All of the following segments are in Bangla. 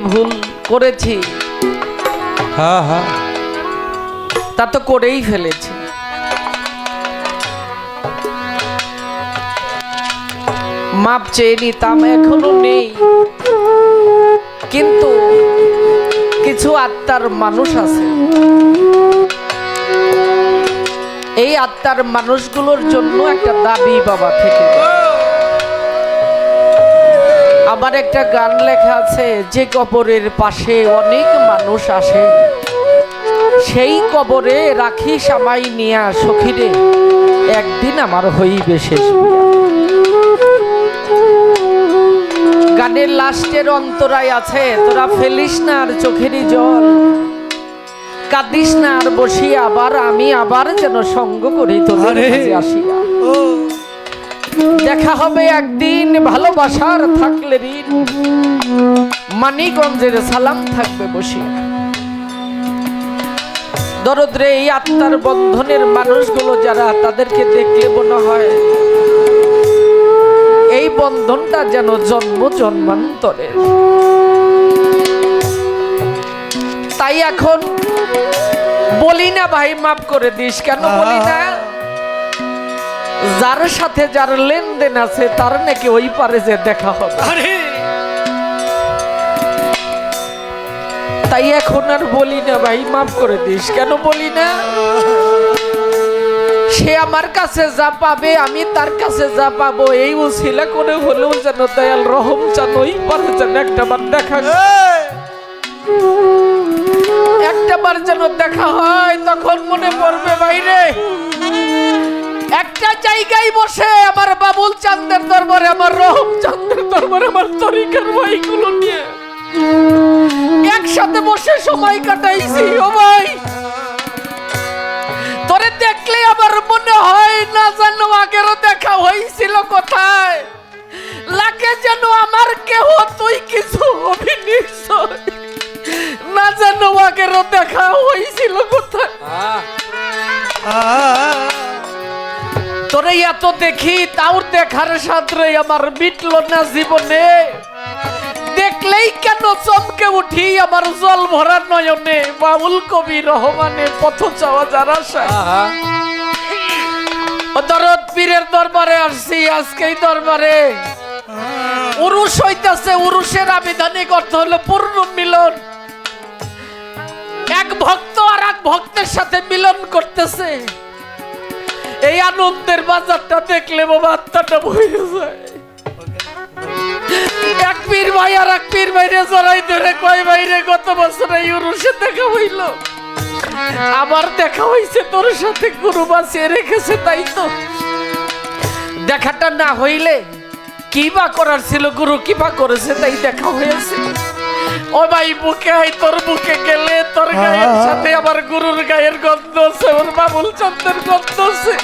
ভুল করেছি। হ্যাঁ হ্যাঁ। তা তো করেই ফেলেছি। মাপ চেয়ে নিতাম এখনও নেই। কিন্তু কিছু আত্মার মানুষ আছে। এই আত্মার মানুষগুলোর জন্য একটা দাবি বাবা থেকে যায়। আবার একটা গান লেখা আছে যে কবরের পাশে অনেক মানুষ আসে সেই কবরে রাখি সামাই নিয়া সখিরে একদিন আমার হইবে শেষ গানের লাস্টের অন্তরায় আছে তোরা ফেলিস না আর চোখেরই জল কাঁদিস না আর বসি আবার আমি আবার যেন সঙ্গ করি। মাঝে আসিয়া। দেখা হবে একদিন, ভালোবাসার থাকলে ঋণ। মানিগঞ্জের সালাম থাকবে বসিয়া। দরদরে এই আত্মার বন্ধনের মানুষগুলো যারা, তাদেরকে দেখলে মনে হয় এই বন্ধনটা যেন জন্ম জন্মান্তরের তাই এখন বলি না ভাই, মাফ করে দিস। কেন বলি না? যার সাথে যার লেনদেন আছে তার নাকি ওই পারে যে দেখা হবে। তাই এখন আর বলি না ভাই মাফ করে দিস। কেন বলি না? সে আমার কাছে যা পাবে আমি তার কাছে যা পাবো এই উসিলা করে হলেও যেন দয়াল রহম চান ওই পারে যেন একটা বার দেখা একটা বার যেন দেখা হয় তখন মনে পড়বে বাইরে জায়গায় বসে আমার বাবুল চান্দের দরবারে আমার রহম চান্দের দরবারে আমার তরিকার ভাইগুলো নিয়ে। একসাথে বসে সময় কাটাইছি ও ভাই। তোরে দেখলে আমার মনে হয় না জানো আগেরও দেখা হয়েছিল কোথায়। লাগে যেন আমার কেহ তুই কিছু হবি নিশ্চয় না জানো আগেরও দেখা হয়েছিল কোথায়। তোরে এত দেখি, তাও দেখার সাথে আমার মিটল না জীবনে। দেখলেই কেন চমকে উঠি আমার জল ভরা নয়নে? বাবুল কবি রহমানের পথ চাওয়া যারা দরদ পীরের দরবারে আসছি, আজকেই দরবারে। উরুষ হইতাছে, উরুষের আবিধানিক অর্থ হলো পূর্ণ মিলন। এক ভক্ত আর এক ভক্তের সাথে মিলন করতেছে। এই আনন্দের বাজারটা দেখলে বাবা আত্মাটা বয়ে যায়। এক পীর ভাই আর এক পীর ভাইরে জড়াই ধরে কয় ভাইরে গত বছর এই উরুষে দেখা হইল। আবার দেখা হইছে তোর সাথে, গুরু বাঁচিয়ে রেখেছে, তাই তো। দেখাটা না হইলে কি বা করার ছিল, গুরু কি বা করেছে, তাই দেখা হয়েছে। ও ভাই বুকে হয় তোর বুকে গেলে তোর গায়ের সাথে আমার গুরুর গায়ের গন্ধ আছে ওর বাবুল চন্দ্রের গন্ধ আছে।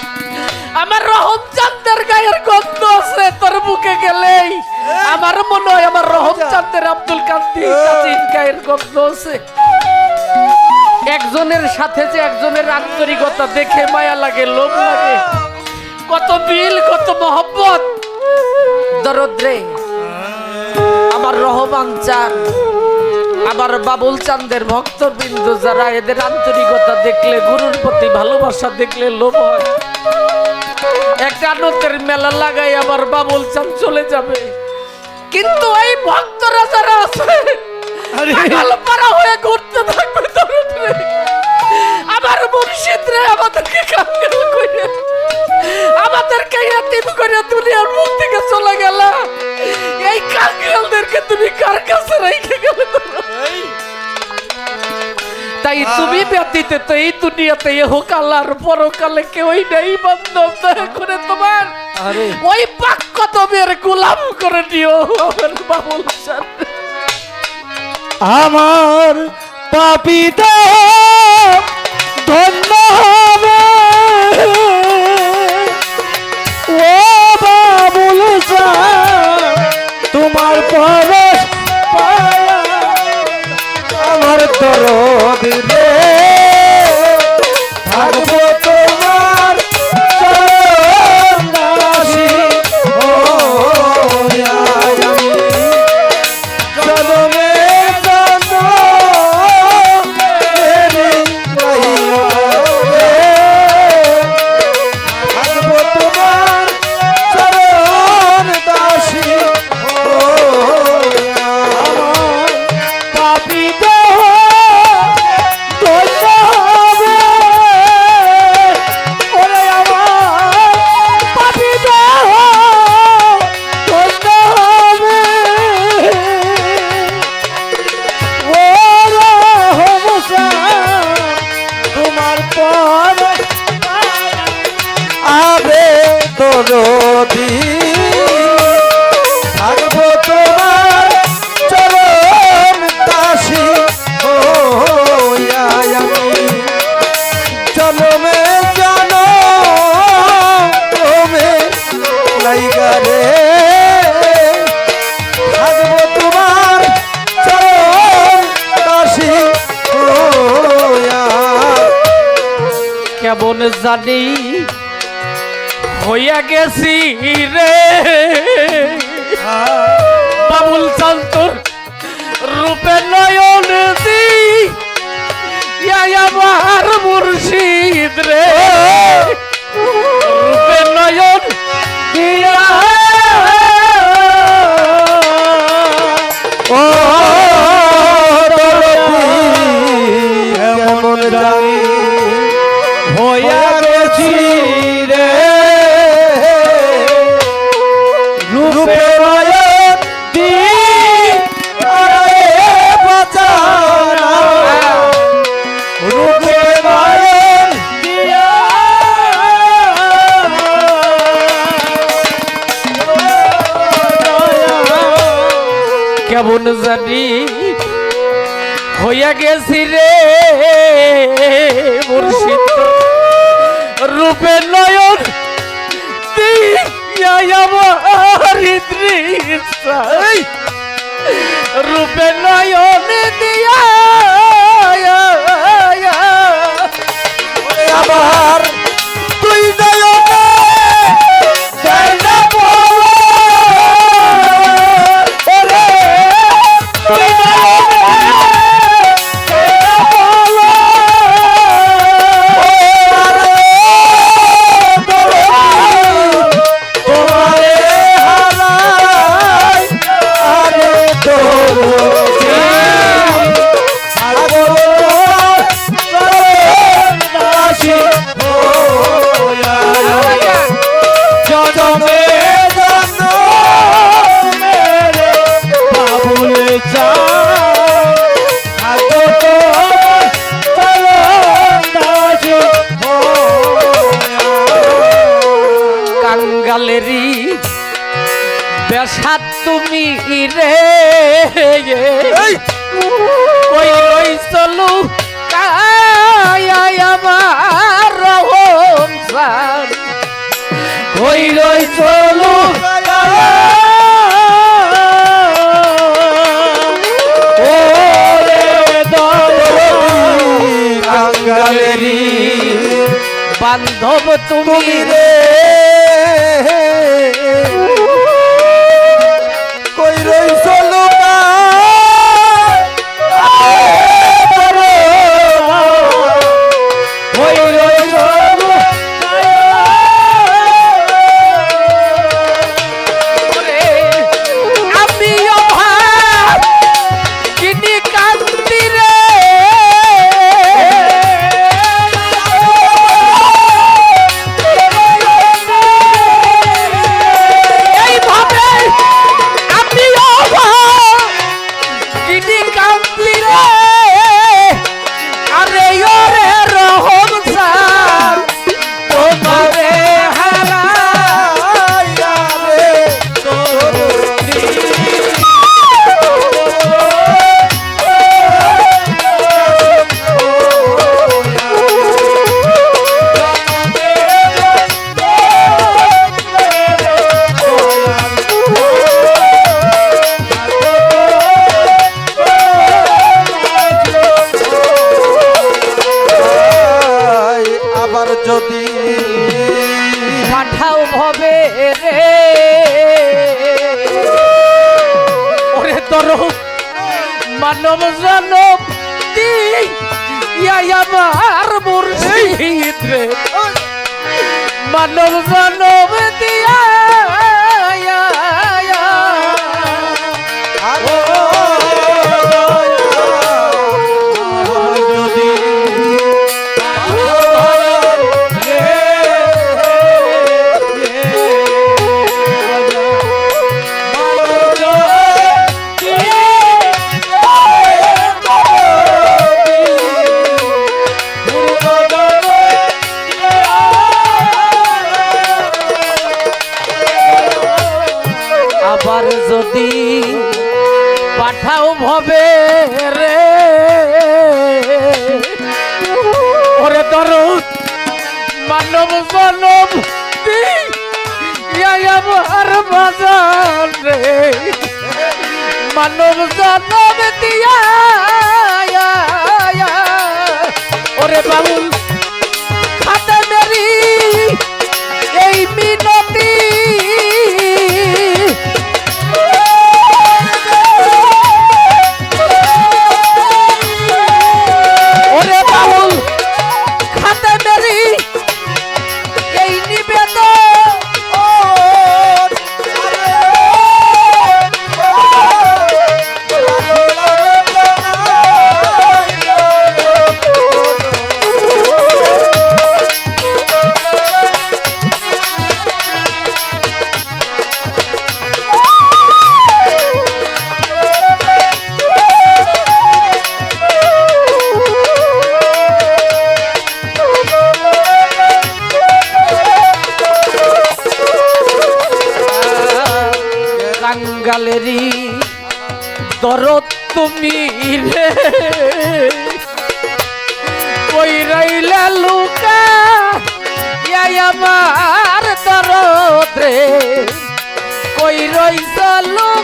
আমার রহম চান্দের গায়ের গন্ধ আছে তোর বুকে গেলেই আমার মনে হয় আমার রহম চান্দের আব্দুল কান্তি কাজীর গায়ের গন্ধ আছে। একজনের সাথে যে একজনের আন্তরিকতা দেখে মায়া লাগে লোভ লাগে কত বিল কত মহব্বত। দরদ্রে আমার রহমান চান। আমার বাবুল চান্দের ভক্তবৃন্দ যারা এদের আন্তরিকতা দেখলে গুরুর প্রতি ভালোবাসা দেখলে লোভ হয়। একটা আনন্দের মেলা লাগাই আবার বাবুল চান চলে যাবে। কিন্তু এই ভক্তরা যারা আছে পাড়া হয়ে ঘুরতে থাকবে আমার মুর্শিদরে আমাদেরকে কাঙ্গাল করে আমাদেরকে ইয়াতিম করে দুনিয়ার মুখ থেকে চলে গেল। তাই তুমি ব্যতীত তো এই দুনিয়াতে ইহকাল আর পরকালে কেউই নেই বান্ধব দয়া করে তোমার ওই পাক কদমের গোলাম করে দিও আমার বাবুল আমার পাপিতা ধন্য হবে। ও বাবুল তোমার পরশ আমার যদি থাকব তোমার চরণ দাসী। হইয়া আমি জনমে জানো তুমি লাইগা রে। থাকব তোমার চরণ দাসী। হইয়া কেমন জানি হইয়া গেছি রে। বাবুল চান্তর রূপে নয়ন দি আমার মুর্শিদ রে। রূপে নয়ন দিয়া জানি হইয়া গেছি রে মুর্শিদ। রূপে নয়ন আমার রূপে নয়ন দিয়া আবার রে কই লই চলু আমার রহম সার কই লই চলু বান্ধব তুমি রে। মানব পাঠাও ভবে রে। ওরে দরদ, মানব মানব আমার বাজার রে। মানব জানব দিয়া ওরে বাবু তুমি রে কই রইলা লুকা আমার দরদ। রে কই রইছ লুকা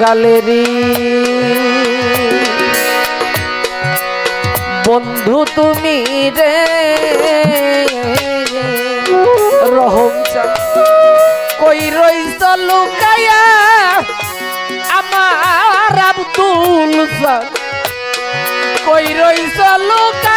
গালেরি বন্ধু তুমি রে রহম কই রইছ লুকায়া আমার আব্দুল কই চলু লুকা